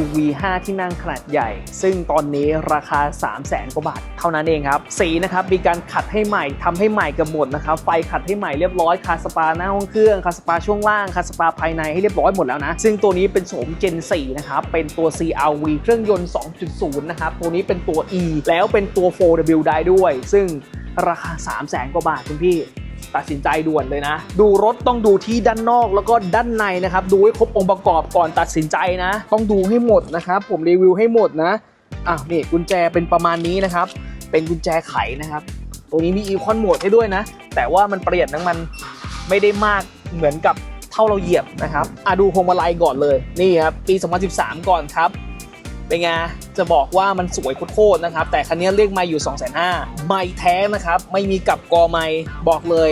UV5 ที่นั่งขนาดใหญ่ ซึ่งตอนนี้ราคา 3 0 0แสนกว่าบาท เท่านั้นเองครับ สีนะครับ มีการขัดให้ใหม่ทำให้ใหม่กับหมดนะครับ ไฟขัดให้ใหม่เรียบร้อย คาสปาหน้าห้องเครื่อง คาสปาช่วงล่าง คาสปาภายในให้เรียบร้อยหมดแล้วนะ ซึ่งตัวนี้เป็นโฉม Gen 4 นะครับ เป็นตัว CRV เครื่องยนต์ 2.0 นะครับ ตัวนี้เป็นตัว E แล้วเป็นตัว 4W ได้ด้วย ซึ่งราคา 3 0 0แสนกว่าบาทคุณพี่ ตัดสินใจด่วนเลยนะ ดูรถต้องดูที่ด้านนอกแล้วก็ด้านในนะครับ ดูให้ครบองค์ประกอบก่อนตัดสินใจนะ ต้องดูให้หมดนะครับ ผมรีวิวให้หมดนะอะนี่กุญแจเป็นประมาณนี้นะครับ เป็นกุญแจไขนะครับตัวนี้มีอีคอนโหมดให้ด้วยนะ แต่ว่ามันเปลี่ยนน้ำมันไม่ได้มากเหมือนกับเท่าเราเหยียบนะครับอะดูพวงมาลัยก่อนเลยนี่ครับปี 2013 ก่อนครับ เป็นไง จะบอกว่ามันสวยโคตรนะครับ แต่คันนี้เรียกมาอยู่ 2 5 0 0 0ไม่แท้นะครับ ไม่มีกับกอไม่บอกเลย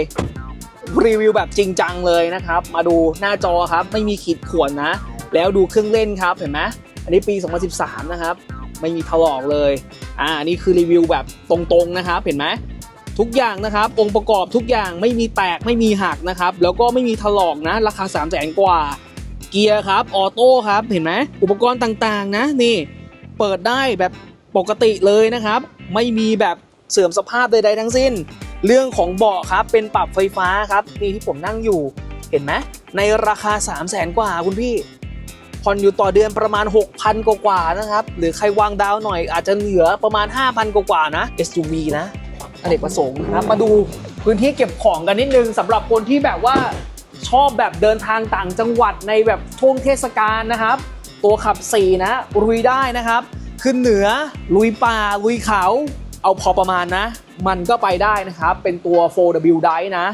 รีวิวแบบจริงจังเลยนะครับ มาดูหน้าจอครับ ไม่มีขีดข่วนนะ แล้วดูเครื่องเล่นครับ เห็นไหมอันนี้ปี 2013 นะครับ ไม่มีถลอกเลย อ่าอันนี้คือรีวิวแบบตรงๆนะครับ เห็นไหมทุกอย่างนะครับ องค์ประกอบทุกอย่างไม่มีแตกไม่มีหักนะครับ แล้วก็ไม่มีถลอกนะ ราคา 3 0 0แสนกว่าเกียร์ครับ ออโต้ครับ เห็นไหม อุปกรณ์ต่างๆ นะ นี่ เปิดได้แบบปกติเลยนะครับ ไม่มีแบบเสื่อมสภาพใดๆทั้งสิ้น เรื่องของเบาะครับเป็นปรับไฟฟ้าครับนี่ที่ผมนั่งอยู่เห็นไหมในราคา 3 0 0แสนกว่าคุณพี่ผ่อนอยู่ต่อเดือนประมาณ 6,000 กว่าๆนะครับ หรือใครวางดาวหน่อยอาจจะเหลือประมาณ 5,000 กว่าๆนะ SUV นะอเนกประสงค์นะครับมาดูพื้นที่เก็บของกันนิดนึงสำหรับคนที่แบบว่าชอบแบบเดินทางต่างจังหวัดในแบบช่วงเทศกาลนะครับ ตัวขับ 4 นะ ลุยได้นะครับ ขึ้นเหนือ ลุยป่า ลุยเขา เอาพอประมาณนะ มันก็ไปได้นะครับ เป็นตัว 4W Drive นะ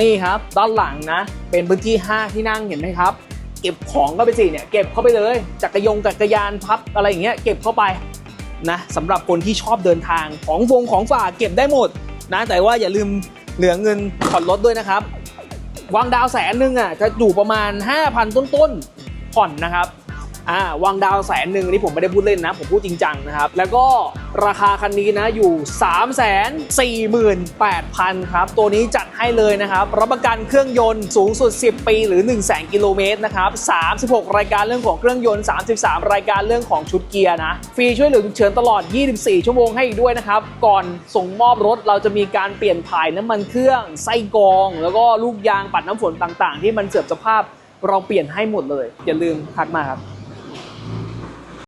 นี่ครับ ด้านหลังนะ เป็นพื้นที่ 5 ที่นั่งเห็นไหมครับ เก็บของก็ไปสิเนี่ย เก็บเข้าไปเลย จักรยงจักรยานพับอะไรอย่างเงี้ย เก็บเข้าไปนะสำหรับคนที่ชอบเดินทาง ของฟงของฝากเก็บได้หมดนะ แต่ว่าอย่าลืมเหลือเงินผ่อนรถด้วยนะครับวางดาวแสนหนึ่งอะจะอยู่ประมาณ 5,000 ต้นๆผ่อนนะครับ อ่าวางดาวแสนหนึ่งอันนี่ผมไม่ได้พูดเล่นนะ ผมพูดจริงจังนะครับ แล้วก็ราคาคันนี้นะอยู่ 3 4 8 0 0 0 ครับ ตัวนี้จัดให้เลยนะครับ รับประกันเครื่องยนต์สูงสุด 10 ปีหรือ 1 0 0 0 0 0 กิโลเมตรนะครับ 36 รายการเรื่องของเครื่องยนต์ 33 รายการเรื่องของชุดเกียร์นะ ฟรีช่วยเหลือฉุกเฉินตลอด 24 ชั่วโมงให้อีกด้วยนะครับ ก่อนส่งมอบรถเราจะมีการเปลี่ยนถ่ายน้ำมันเครื่องไส้กรอง แล้วก็ลูกยางปัดน้ำฝนต่างๆ ที่มันเสื่อมสภาพเราเปลี่ยนให้หมดเลย อย่าลืมทักมาครับ